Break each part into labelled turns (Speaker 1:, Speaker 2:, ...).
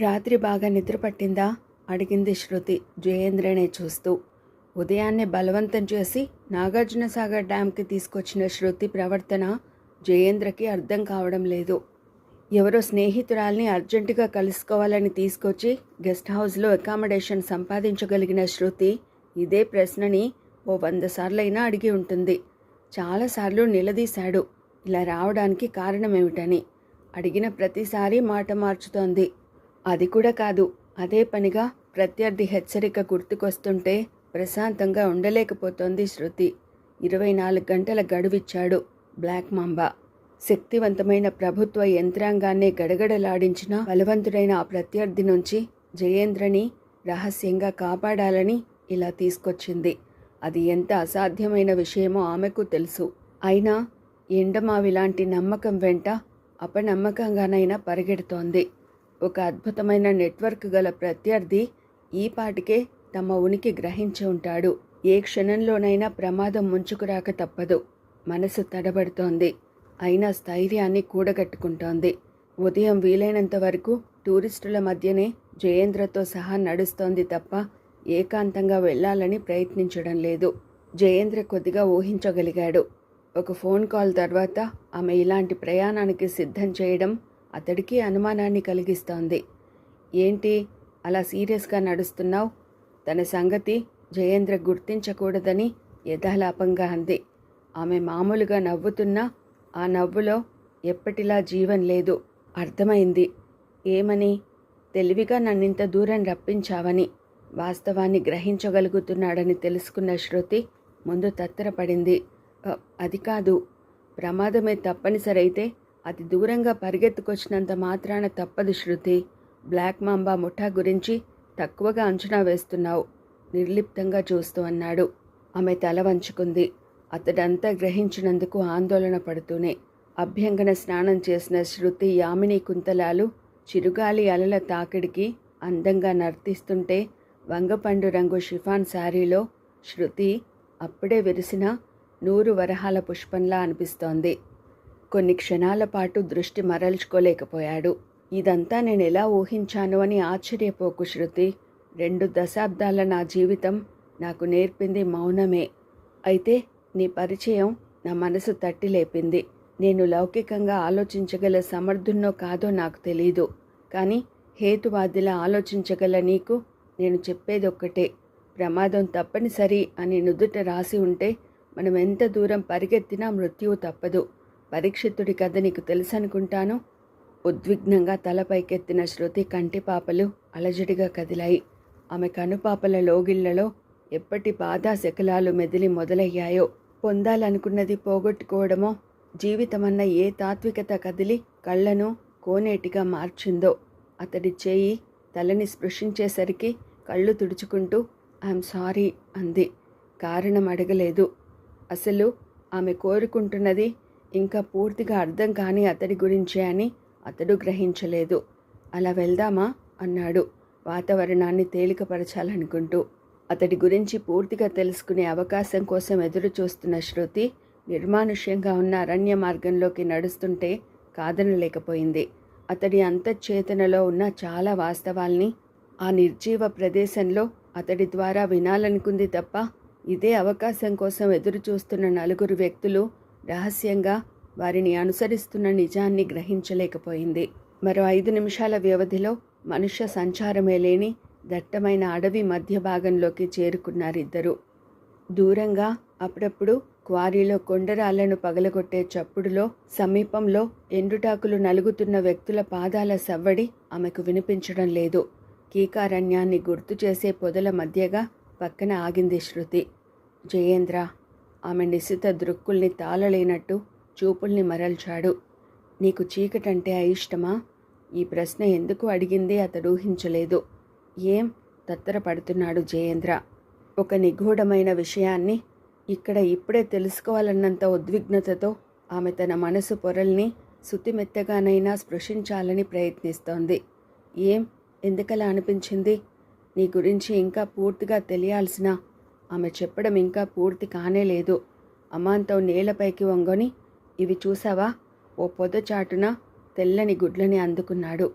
Speaker 1: రాత్రి బాగా నిద్ర పట్టిందా? అడిగింది శృతి జయేంద్రనే చూస్తూ. ఉదయాన్నే బలవంతం చేసి నాగార్జున సాగర్ డ్యాంకి తీసుకొచ్చిన శృతి ప్రవర్తన జయేంద్రకి అర్థం కావడం లేదు. ఎవరో స్నేహితురాల్ని అర్జెంటుగా కలుసుకోవాలని తీసుకొచ్చి గెస్ట్ హౌస్లో అకామిడేషన్ సంపాదించగలిగిన శృతి ఇదే ప్రశ్నని ఓ వంద సార్లైనా అడిగి ఉంటుంది. చాలాసార్లు నిలదీశాడు. ఇలా రావడానికి కారణమేమిటని అడిగిన ప్రతిసారి మాట మార్చుతోంది. అది కూడా కాదు. అదే పనిగా ప్రత్యర్థి హెచ్చరిక గుర్తుకొస్తుంటే ప్రశాంతంగా ఉండలేకపోతోంది శృతి. ఇరవై నాలుగు గంటల గడువిచ్చాడు బ్లాక్ మాంబా. శక్తివంతమైన ప్రభుత్వ యంత్రాంగాన్నే గడగడలాడించిన బలవంతుడైన ఆ ప్రత్యర్థి నుంచి జయేంద్రని రహస్యంగా కాపాడాలని ఇలా తీసుకొచ్చింది. అది ఎంత అసాధ్యమైన విషయమో ఆమెకు తెలుసు. అయినా ఎండమావి లాంటి నమ్మకం వెంట అపనమ్మకంగానైనా పరిగెడుతోంది. ఒక అద్భుతమైన నెట్వర్క్ గల ప్రత్యర్థి ఈ పాటికే తమ ఉనికి గ్రహించి ఉంటాడు. ఏ క్షణంలోనైనా ప్రమాదం ముంచుకురాక తప్పదు. మనసు తడబడుతోంది. అయినా స్థైర్యాన్ని కూడగట్టుకుంటోంది. ఉదయం వీలైనంత వరకు టూరిస్టుల మధ్యనే జయేంద్రతో సహా నడుస్తోంది తప్ప ఏకాంతంగా వెళ్ళాలని ప్రయత్నించడం లేదు. జయేంద్ర కొద్దిగా ఊహించగలిగాడు. ఒక ఫోన్ కాల్ తర్వాత ఆమె ఇలాంటి ప్రయాణానికి సిద్ధం చేయడం అతడికి అనుమానాన్ని కలిగిస్తోంది. ఏంటి? అలా సీరియస్గా నడుస్తున్నావు? తన సంగతి జయేంద్ర గుర్తించకూడదని యథాలాపంగా అంది. ఆమె మామూలుగా నవ్వుతున్నా ఆ నవ్వులో ఎప్పటిలా జీవం లేదు. అర్థమైంది. ఏమని? తెలివిగా నన్నింత దూరం రప్పించావని వాస్తవాన్ని గ్రహించగలుగుతున్నాడని తెలుసుకున్న శృతి ముందు తత్తరపడింది. అది కాదు. ప్రమాదమే తప్పనిసరైతే అతి దూరంగా పరిగెత్తుకొచ్చినంత మాత్రాన తప్పదు శృతి. బ్లాక్ మాంబా ముఠా గురించి తక్కువగా అంచనా వేస్తున్నావు నిర్లిప్తంగా చూస్తూ అన్నాడు. ఆమె తల వంచుకుంది. అతడంతా గ్రహించినందుకు ఆందోళన పడుతూనే. అభ్యంగన స్నానం చేసిన శృతి యామిని కుంతలాలు చిరుగాలి అలల తాకిడికి అందంగా నర్తిస్తుంటే వంగపండు రంగు షిఫాన్ శారీలో శృతి అప్పుడే విరిసిన నూరు వరహాల పుష్పంలా అనిపిస్తోంది. కొన్ని క్షణాల పాటు దృష్టి మరల్చుకోలేకపోయాడు. ఇదంతా నేను ఎలా ఊహించాను అని ఆశ్చర్యపోకు శృతి. రెండు దశాబ్దాల నా జీవితం నాకు నేర్పింది మౌనమే. అయితే నీ పరిచయం నా మనసు తట్టి లేపింది. నేను లౌకికంగా ఆలోచించగల సమర్థున్నో కాదో నాకు తెలీదు. కానీ హేతువాదిలా ఆలోచించగల నీకు నేను చెప్పేది ఒక్కటే ప్రమాదం తప్పనిసరి అని నుదుట రాసి ఉంటే మనం ఎంత దూరం పరిగెత్తినా మృత్యువు తప్పదు. పరీక్షితుడి కథ నీకు తెలుసనుకుంటాను. ఉద్విగ్నంగా తల పైకెత్తిన శృతి కంటిపాపలు అలజడిగా కదిలాయి. ఆమె కనుపాపల లోగిళ్ళలో ఎప్పటి బాధా శకలాలు మెదిలి మొదలయ్యాయో పొందాలనుకున్నది పోగొట్టుకోవడమో జీవితమన్న ఏ తాత్వికత కదిలి కళ్ళను కోనేటిగా మార్చిందో అతడి చేయి తలని స్పృశించేసరికి కళ్ళు తుడుచుకుంటూ ఐఎమ్ సారీ అంది. కారణం అడగలేదు. అసలు ఆమె కోరుకుంటున్నది ఇంకా పూర్తిగా అర్థం కాని అతడి గురించే అని అతడు గ్రహించలేదు. అలా వెళ్దామా? అన్నాడు. వాతావరణాన్ని తేలికపరచాలనుకుంటూ. అతడి గురించి పూర్తిగా తెలుసుకునే అవకాశం కోసం ఎదురు చూస్తున్న శృతి నిర్మానుష్యంగా ఉన్న అరణ్య మార్గంలోకి నడుస్తుంటే కాదనలేకపోయింది అతడి అంతఃచేతనలో ఉన్న చాలా వాస్తవాల్ని ఆ నిర్జీవ ప్రదేశంలో అతడి ద్వారా వినాలనుకుంది తప్ప ఇదే అవకాశం కోసం ఎదురు చూస్తున్న నలుగురు వ్యక్తులు రహస్యంగా వారిని అనుసరిస్తున్న నిజాన్ని గ్రహించలేకపోయింది. మరో ఐదు నిమిషాల వ్యవధిలో మనుష్య సంచారమే లేని దట్టమైన అడవి మధ్య భాగంలోకి చేరుకున్నారిద్దరు. దూరంగా అప్పుడప్పుడు క్వారీలో కొండరాళ్ళను పగలగొట్టే చప్పుడులో సమీపంలో ఎండుటాకులు నలుగుతున్న వ్యక్తుల పాదాల సవ్వడి ఆమెకు వినిపించడం లేదు. కీకారణ్యాన్ని గుర్తు చేసే పొదల మధ్యగా పక్కన ఆగింది శృతి. జయేంద్ర ఆమె నిశిత దృక్కుల్ని తాళలేనట్టు చూపుల్ని మరల్చాడు. నీకు చీకటంటే అయిష్టమా? ఈ ప్రశ్న ఎందుకు అడిగింది అతడు ఊహించలేదు ఏం? తత్తరపడుతున్నాడు జయేంద్ర. ఒక నిగూఢమైన విషయాన్ని ఇక్కడ ఇప్పుడే తెలుసుకోవాలన్నంత ఉద్విగ్నతతో ఆమె తన మనసు పొరల్ని శుతిమెత్తగానైనా స్పృశించాలని ప్రయత్నిస్తోంది. ఏం? ఎందుకలా అనిపించింది? నీ గురించి ఇంకా పూర్తిగా తెలియాల్సిన ఆమె చెప్పడం ఇంకా పూర్తి కానే లేదు. అమాంతం నేలపైకి వంగొని ఇవి చూసావా? ఓ పొదచాటున తెల్లని గుడ్లని అందుకున్నాడు.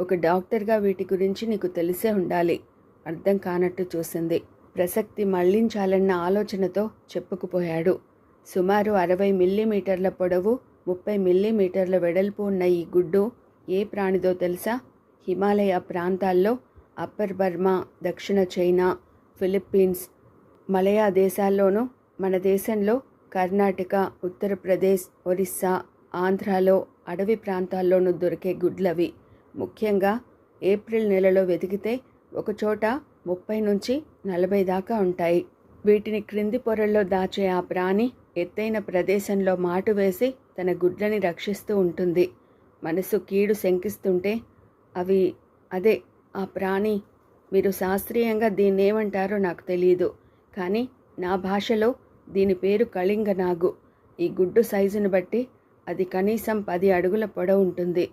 Speaker 1: ఒక డాక్టర్గా వీటి గురించి నీకు తెలిసే ఉండాలి. అర్థం కానట్టు చూసింది. ప్రసక్తి మళ్ళించాలన్న ఆలోచనతో చెప్పుకుపోయాడు. సుమారు అరవై మిల్లీమీటర్ల పొడవు ముప్పై మిల్లీమీటర్ల వెడల్పు ఉన్న ఈ గుడ్డు ఏ ప్రాణిదో తెలుసా? హిమాలయ ప్రాంతాల్లో అప్పర్ బర్మా దక్షిణ చైనా ఫిలిప్పీన్స్ మలయా దేశాల్లోనూ మన దేశంలో కర్ణాటక ఉత్తరప్రదేశ్ ఒరిస్సా ఆంధ్రాలో అడవి ప్రాంతాల్లోనూ దొరికే గుడ్లవి. ముఖ్యంగా ఏప్రిల్ నెలలో వెతికితే ఒకచోట ముప్పై నుంచి నలభై దాకా ఉంటాయి. వీటిని క్రింది పొరల్లో దాచే ఆ ప్రాణి ఎత్తైన ప్రదేశంలో మాటు వేసి తన గుడ్లని రక్షిస్తూ ఉంటుంది. మనసు కీడు శంకిస్తుంటే అవి అదే ఆ ప్రాణి. మీరు శాస్త్రీయంగా దీన్ని ఏమంటారో నాకు తెలియదు కానీ నా భాషలో దీని పేరు కళింగ నాగు ఈ గుడ్డు సైజును బట్టి అది కనీసం పది అడుగుల పొడవు ఉంటుంది.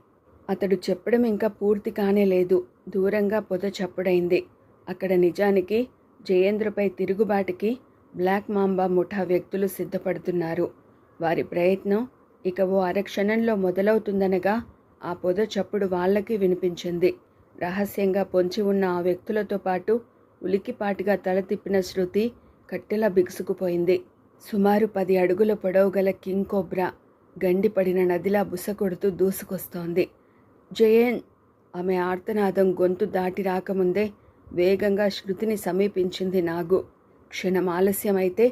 Speaker 1: అతడు చెప్పడం ఇంకా పూర్తి కానే లేదు. దూరంగా పొద చప్పుడైంది. అక్కడ నిజానికి జయేంద్రపై తిరుగుబాటుకి బ్లాక్ మాంబా ముఠా వ్యక్తులు సిద్ధపడుతున్నారు. వారి ప్రయత్నం ఇక ఓ అరక్షణంలో మొదలవుతుందనగా ఆ పొద చప్పుడు వాళ్ళకి వినిపించింది. రహస్యంగా పొంచి ఉన్న ఆ వ్యక్తులతో పాటు ఉలికిపాటిగా తల తిప్పిన శృతి కట్టెలా బిగుసుకుపోయింది సుమారు పది అడుగుల పొడవు గల కింగ్ కోబ్రా గండిపడిన నదిలా బుస కొడుతూ దూసుకొస్తోంది. జయన్ ఆమె ఆర్తనాదం గొంతు దాటి రాకముందే వేగంగా శృతిని సమీపించింది నాగు. క్షణం ఆలస్యమైతే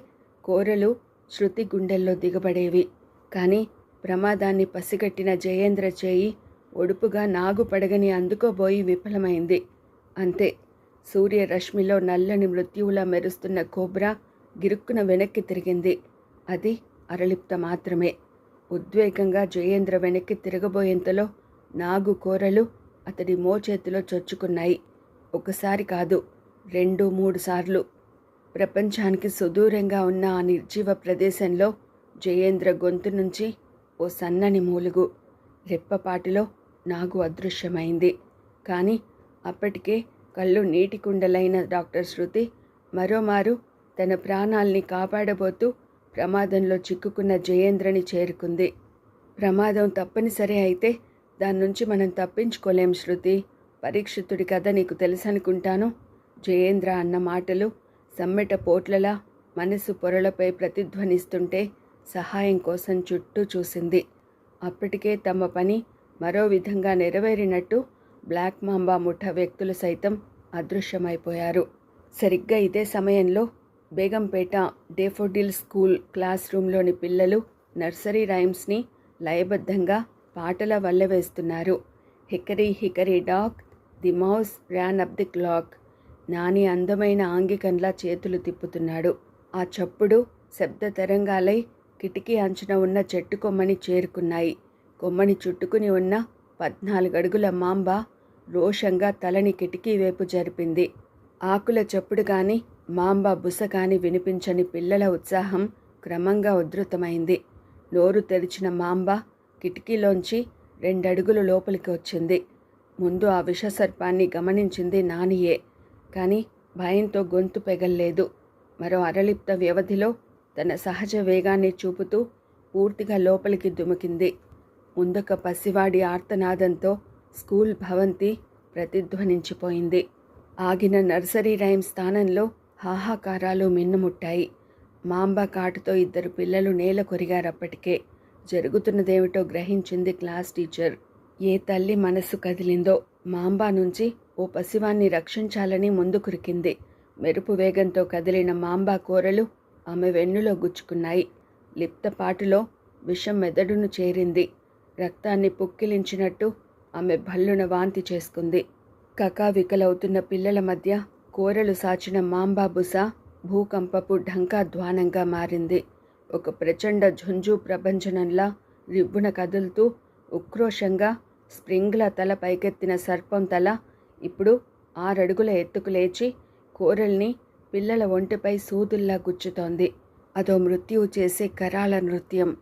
Speaker 1: కోరలు శృతి గుండెల్లో దిగబడేవి. కానీ ప్రమాదాన్ని పసిగట్టిన జయేంద్ర చేయి ఒడుపుగా నాగు పడగని అందుకోబోయి విఫలమైంది. అంతే సూర్యరశ్మిలో నల్లని మృత్యువులా మెరుస్తున్న కోబ్రా గిరుక్కున వెనక్కి తిరిగింది. అది అరలిప్త మాత్రమే. ఉద్వేగంగా జయేంద్ర వెనక్కి తిరగబోయేంతలో నాగు కోరలు అతడి మోచేతిలో చొచ్చుకున్నాయి. ఒకసారి కాదు రెండు మూడు సార్లు. ప్రపంచానికి సుదూరంగా ఉన్న ఆ నిర్జీవ ప్రదేశంలో జయేంద్ర గొంతు నుంచి ఓ సన్నని మూలుగు. రెప్పపాటిలో నాగు అదృశ్యమైంది. కానీ అప్పటికే కళ్ళు నీటి కుండలైన డాక్టర్ శృతి మరోమారు తన ప్రాణాల్ని కాపాడబోతూ ప్రమాదంలో చిక్కుకున్న జయేంద్రని చేరుకుంది. ప్రమాదం తప్పనిసరి అయితే దాని నుంచి మనం తప్పించుకోలేం శృతి. పరీక్షితుడి కథ నీకు తెలుసనుకుంటాను. జయేంద్ర అన్న మాటలు సమ్మెట పోట్లలా మనసు పొరలపై ప్రతిధ్వనిస్తుంటే సహాయం కోసం చుట్టూ చూసింది. అప్పటికే తమ పని మరో విధంగా నెరవేరినట్టు బ్లాక్ మాంబా ముఠ వ్యక్తులు సైతం అదృశ్యమైపోయారు. సరిగ్గా ఇదే సమయంలో బేగంపేట డేఫోడిల్ స్కూల్ క్లాస్ రూమ్లోని పిల్లలు నర్సరీ రైమ్స్ని లయబద్ధంగా పాటల వల్ల వేస్తున్నారు. Hickory hickory dock the mouse ran up the clock. Nani అందమైన ఆంగికంలా చేతులు తిప్పుతున్నాడు. ఆ చప్పుడు శబ్ద తరంగాలై కిటికీ అంచున ఉన్న చెట్టు కొమ్మని చేరుకున్నాయి. కొమ్మని చుట్టుకుని ఉన్న పద్నాలుగు అడుగుల మాంబ రోషంగా తలని కిటికీ వైపు జరిపింది. ఆకుల చప్పుడు కానీ మాంబ బుస కాని వినిపించని పిల్లల ఉత్సాహం క్రమంగా ఉధృతమైంది. నోరు తెరిచిన మాంబ కిటికీలోంచి రెండడుగులు లోపలికి వచ్చింది. ముందు ఆ విషసర్పాన్ని గమనించింది నానియే కానీ భయంతో గొంతు పెగల్లేదు. మరో అరలిప్త వ్యవధిలో తన సహజ వేగాన్ని చూపుతూ పూర్తిగా లోపలికి దుమికింది. ముందొక పసివాడి ఆర్తనాదంతో స్కూల్ భవంతి ప్రతిధ్వనించిపోయింది. ఆగిన నర్సరీ రైమ్ స్థానంలో హాహాకారాలు మిన్నుముట్టాయి. మాంబ కాటుతో ఇద్దరు పిల్లలు నేల కొరిగారప్పటికే జరుగుతున్నదేమిటో గ్రహించింది క్లాస్ టీచర్. ఏ తల్లి మనస్సు కదిలిందో మాంబా నుంచి ఓ పసివాన్ని రక్షించాలని ముందుకురికింది మెరుపు వేగంతో కదిలిన మాంబా కూరలు ఆమె వెన్నులో గుచ్చుకున్నాయి. లిప్తపాటులో విషం మెదడును చేరింది. రక్తాన్ని పుక్కిలించినట్టు ఆమె భల్లున వాంతి చేసుకుంది. కకావికలవుతున్న పిల్లల మధ్య కోరలు సాచిన మాంబాబుస భూకంపపు ఢంకా ధ్వానంగా మారింది. ఒక ప్రచండ ఝుంజు ప్రభంజనంలా రివ్వున కదులుతూ ఉక్రోషంగా స్ప్రింగ్ల తల పైకెత్తిన సర్పం తల ఇప్పుడు ఆరడుగుల ఎత్తుకు లేచి కోరల్ని పిల్లల ఒంటిపై సూదుల్లా గుచ్చుతోంది. అదో మృత్యువు చేసే కరాల నృత్యం.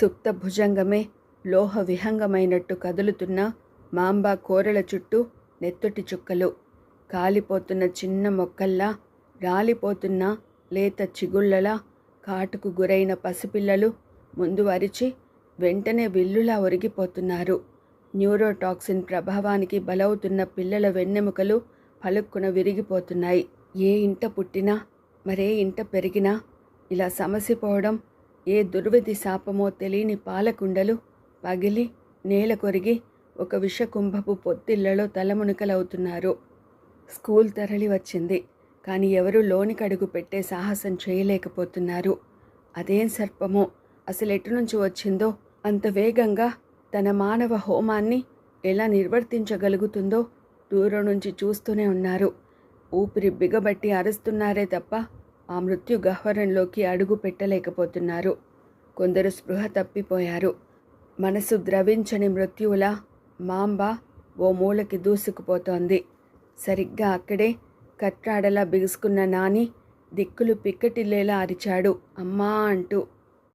Speaker 1: సుప్త భుజంగమే లోహ విహంగమైనట్టు కదులుతున్న మాంబా కోరల చుట్టూ నెత్తుటి చుక్కలు. కాలిపోతున్న చిన్న మొక్కల్లా రాలిపోతున్న లేత చిగుళ్ళలా కాటుకు గురైన పసిపిల్లలు ముందు అరిచి వెంటనే విల్లులా ఒరిగిపోతున్నారు. న్యూరోటాక్సిన్ ప్రభావానికి బలవుతున్న పిల్లల వెన్నెముకలు పలుక్కున విరిగిపోతున్నాయి. ఏ ఇంట పుట్టినా మరే ఇంట పెరిగినా ఇలా సమసిపోవడం ఏ దుర్విధి శాపమో తెలియని పాలకుండలు పగిలి నేల కొరిగి ఒక విషకుంభపు పొత్తిళ్ళలో తలమునకలవుతున్నారు స్కూల్ తరలి వచ్చింది. కానీ ఎవరూ లోనికి అడుగు పెట్టే సాహసం చేయలేకపోతున్నారు. అదేం సర్పమో అసలు ఎటు నుంచి వచ్చిందో అంత వేగంగా తన మానవ హోమాన్ని ఎలా నిర్వర్తించగలుగుతుందో దూరం నుంచి చూస్తూనే ఉన్నారు. ఊపిరి బిగబట్టి అరుస్తున్నారే తప్ప ఆ మృత్యు గహ్వరంలోకి అడుగు పెట్టలేకపోతున్నారు. కొందరు స్పృహ తప్పిపోయారు. మనసు ద్రవించని మృత్యువుల మాంబ ఓ మూలకి దూసుకుపోతోంది. సరిగ్గా అక్కడే కట్రాడలా బిగుసుకున్న నాని దిక్కులు పిక్కటిల్లేలా అరిచాడు. అమ్మా అంటూ